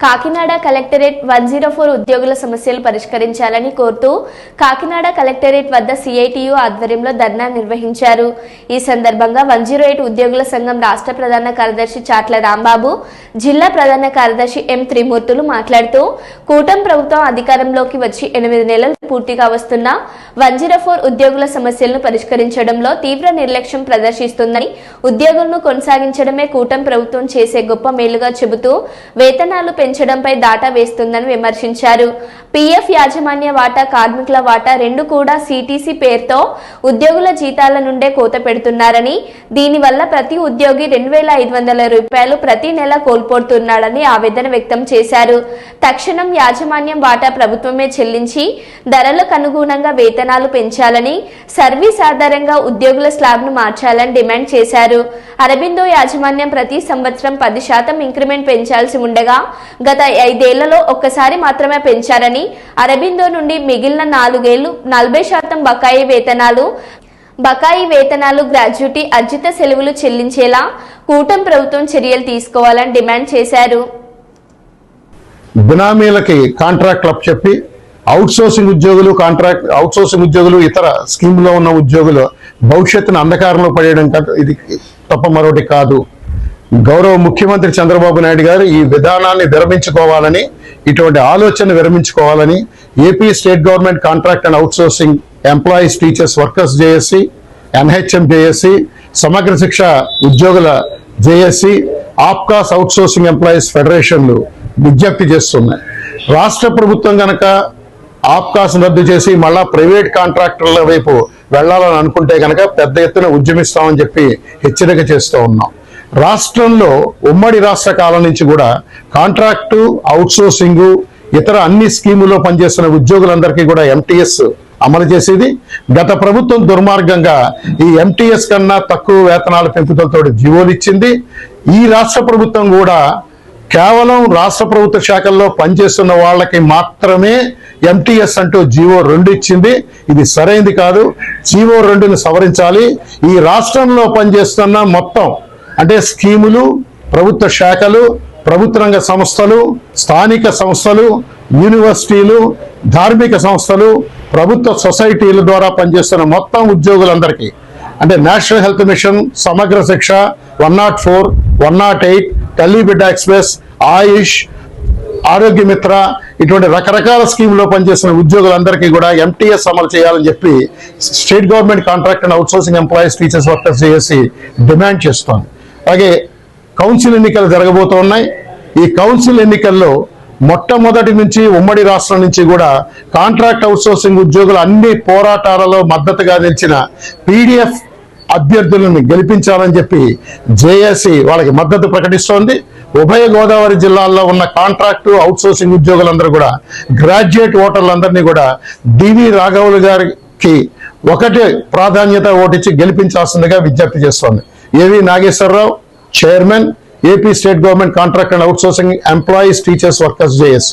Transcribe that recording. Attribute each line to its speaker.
Speaker 1: Kakinada collectorate one zero four ఉద్యోగుల సమస్యలు పరిష్కరించాలని కోరుతూ కాకినాడ కలెక్టరేట్ వద్ద సిఐటియు ఆధ్వర్యంలో ధర్నా నిర్వహించారు. ఈ సందర్భంగా వన్ జీరో ఎయిట్ ఉద్యోగుల సంఘం రాష్ట్ర ప్రధాన కార్యదర్శి చాట్ల రాంబాబు జిల్లా ప్రధాన కార్యదర్శి ఎం త్రిమూర్తులు మాట్లాడుతూ కూటమి ప్రభుత్వం అధికారంలోకి వచ్చి ఎనిమిది నెలలు పూర్తిగా వస్తున్న వన్ జీరో ఫోర్ ఉద్యోగుల సమస్యలను పరిష్కరించడంలో తీవ్ర నిర్లక్ష్యం ప్రదర్శిస్తుందని ఉద్యోగులను కొనసాగించడమే కూటమి ప్రభుత్వం చేసే గొప్ప మేలుగా చెబుతూ వేతనాలు పెంచడంపై దాటా వేస్తుందని విమర్శించారు. పీఎఫ్ యాజమాన్య వాటా కార్మికుల వాటా రెండు కూడా సిటీసీ పేరుతో ఉద్యోగుల జీతాల నుండే కోత పెడుతున్నారని దీనివల్ల ప్రతి ఉద్యోగి రెండు వేల ఐదు వందల రూపాయలు ప్రతి నెల కోల్పోతున్నాడని ఆవేదన వ్యక్తం చేశారు. తక్షణం యాజమాన్యం వాటా ప్రభుత్వమే చెల్లించి ధరలకు అనుగుణంగా వేతనాలు పెంచాలని సర్వీస్ ఆధారంగా ఉద్యోగుల స్లాబ్ను మార్చాలని డిమాండ్ చేశారు. అరబిందో యాజమాన్యం ప్రతి సంవత్సరం పది శాతం ఇంక్రిమెంట్ పెంచాల్సి ఉండగా గత ఐదేళ్ళలో ఒక్కసారి మాత్రమే పెంచారని అరబిందో నుండి మిగిలిన నాలుగేళ్ళు నలభై శాతం బకాయి వేతనాలు బకాయి వేతనాలు గ్రాడ్యుటీ అర్జిత సెలవులు చెల్లించేలా కూటమి ప్రభుత్వం చర్యలు తీసుకోవాలని డిమాండ్ చేశారు.
Speaker 2: బినామీలకి కాంట్రాక్ట్లు చెప్పి అవుట్సోర్సింగ్ ఉద్యోగులు కాంట్రాక్ట్ అవుట్సోర్సింగ్ ఉద్యోగులు ఇతర స్కీమ్లో ఉన్న ఉద్యోగులు భవిష్యత్తును అంధకారంలో పడేయడం కాదు ఇది తప్ప మరొకటి కాదు. గౌరవ ముఖ్యమంత్రి చంద్రబాబు నాయుడు గారు ఈ విధానాన్ని విరమించుకోవాలని ఇటువంటి ఆలోచన విరమించుకోవాలని AP state government contract and outsourcing employees teachers workers JSC NHM JSC Samagra Shiksha ఉద్యోగుల JSC APCOS outsourcing employees ఫెడరేషన్లు విజ్ఞప్తి చేస్తున్నాయి. రాష్ట్ర ప్రభుత్వం గనక ఆప్కాస్ రద్దు చేసి మళ్ళా ప్రైవేట్ కాంట్రాక్టర్ల వైపు వెళ్ళాలని అనుకుంటే గనక పెద్ద ఎత్తున ఉద్యమిస్తామని చెప్పి హెచ్చరిక చేస్తూ ఉన్నాం. రాష్ట్రంలో ఉమ్మడి రాష్ట్ర కాలం నుంచి కూడా కాంట్రాక్టు అవుట్సోర్సింగు ఇతర అన్ని స్కీములో పనిచేస్తున్న ఉద్యోగులందరికీ కూడా ఎంటీఎస్ అమలు చేసేది. గత ప్రభుత్వం దుర్మార్గంగా ఈ ఎంటీఎస్ కన్నా తక్కువ వేతనాల పెంపుదలతో జీవోలు ఇచ్చింది. ఈ రాష్ట్ర ప్రభుత్వం కూడా కేవలం రాష్ట్ర ప్రభుత్వ శాఖల్లో పనిచేస్తున్న వాళ్ళకి మాత్రమే ఎంటీఎస్ అంటూ జీవో రెండు ఇచ్చింది. ఇది సరైనది కాదు. జీవో రెండును సవరించాలి. ఈ రాష్ట్రంలో పనిచేస్తున్న మొత్తం అంటే స్కీములు ప్రభుత్వ శాఖలు ప్రభుత్వ రంగ సంస్థలు స్థానిక సంస్థలు యూనివర్సిటీలు ధార్మిక సంస్థలు ప్రభుత్వ సొసైటీల ద్వారా పనిచేస్తున్న మొత్తం ఉద్యోగులందరికీ అంటే national health mission Samagra Shiksha one nought four one nought eight Tallibidda express Ayush Arogya Mitra ఇటువంటి రకరకాల స్కీమ్లో పనిచేస్తున్న ఉద్యోగులందరికీ కూడా ఎంటీఎస్ అమలు చేయాలని చెప్పి state government contract and outsourcing employees teachers workers చేసి డిమాండ్ చేస్తోంది అలాగే కౌన్సిల్ ఎన్నికలు జరగబోతున్నాయి. ఈ కౌన్సిల్ ఎన్నికల్లో మొట్టమొదటి నుంచి ఉమ్మడి రాష్ట్రం నుంచి కూడా కాంట్రాక్ట్ అవుట్సోర్సింగ్ ఉద్యోగులు అన్ని పోరాటాలలో మద్దతుగా నిలిచిన పీడిఎఫ్ అభ్యర్థులను గెలిపించాలని చెప్పి జేఏసీ వాళ్ళకి మద్దతు ప్రకటిస్తోంది. ఉభయ గోదావరి జిల్లాల్లో ఉన్న కాంట్రాక్టు అవుట్సోర్సింగ్ ఉద్యోగులందరూ కూడా గ్రాడ్యుయేట్ ఓటర్లందరినీ కూడా డివి రాఘవులు గారికి ఒకటి ప్రాధాన్యత ఓటిచ్చి గెలిపించాల్సిందిగా విజ్ఞప్తి చేస్తోంది. AV Nageswararao chairman AP state government contract and outsourcing employees teachers workers JS.